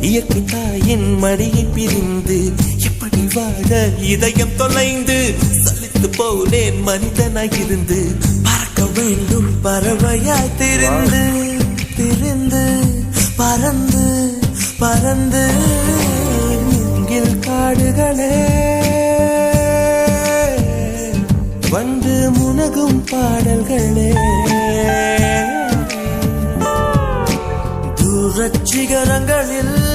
இயற்கை தாயின் மடியை பிரிந்து எப்படி வாழ இதயம் தொலைந்து சலித்து போனேன் மனிதனாய் இருந்து. பறக்க வேண்டும் பறவையாய் திருந்து திருந்து பறந்து பறந்து. எங்கில் காடுகளே. வந்து முனகும் பாடல்களே. தூரச் சிகரங்களில்